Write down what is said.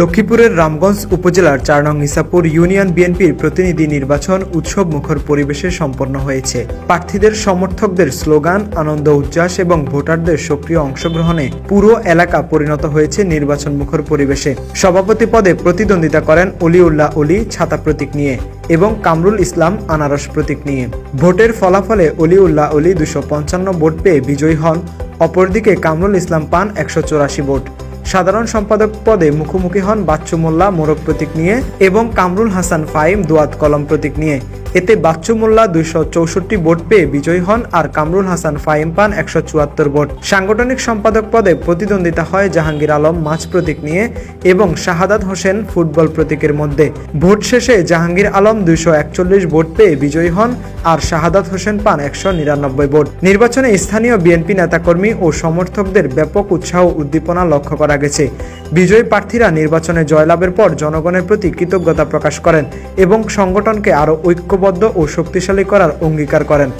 লক্ষ্মীপুরের রামগঞ্জ উপজেলার চার নং ইসাপুর ইউনিয়ন বিএনপির প্রতিনিধি নির্বাচন উৎসব মুখর পরিবেশে সম্পন্ন হয়েছে। প্রার্থীদের সমর্থকদের স্লোগান, আনন্দ, উচ্ছ্বাস এবং ভোটারদের সক্রিয় অংশগ্রহণে পুরো এলাকা পরিণত হয়েছে নির্বাচন মুখর পরিবেশে। সভাপতি পদে প্রতিদ্বন্দ্বিতা করেন অলিউল্লাহ অলি, ছাতা প্রতীক নিয়ে এবং কামরুল ইসলাম, আনারস প্রতীক নিয়ে। ভোটের ফলাফলে অলিউল্লাহ অলি দুশো পঞ্চান্ন ভোট পেয়ে বিজয়ী হন। অপরদিকে কামরুল ইসলাম পান একশো ভোট। সাধারণ সম্পাদক পদে মুখোমুখি হন বাচ্চু মোল্লা মোরগ প্রতীক নিয়ে এবং কামরুল হাসান ফাইম দোয়াত কলম প্রতীক নিয়ে। এতে বাচ্চু মোল্লা দুইশো চৌষট্টি ভোট পেয়ে বিজয়ী হন আর কামরুল হাসান ফাইম পান একশো চুয়াত্তর ভোট। সাংগঠনিক সম্পাদক পদে প্রতিদ্বন্দ্বিতা হয় জাহাঙ্গীর আলম মাছ প্রতীক নিয়ে এবং শাহাদাত হোসেন ফুটবল প্রতীকের মধ্যে। ভোট শেষে জাহাঙ্গীর আলম দুইশো একচল্লিশ ভোট পেয়ে বিজয়ী হন আর শাহাদাত হোসেন পান একশো নিরানব্বই ভোট। নির্বাচনে স্থানীয় বিএনপি নেতাকর্মী ও সমর্থকদের ব্যাপক উৎসাহ উদ্দীপনা লক্ষ্য করা গেছে। বিজয়ী প্রার্থীরা নির্বাচনে জয়লাভের পর জনগণের প্রতি কৃতজ্ঞতা প্রকাশ করেন এবং সংগঠনকে আরও ঐক্যবদ্ধ ও শক্তিশালী করার অঙ্গীকার করেন।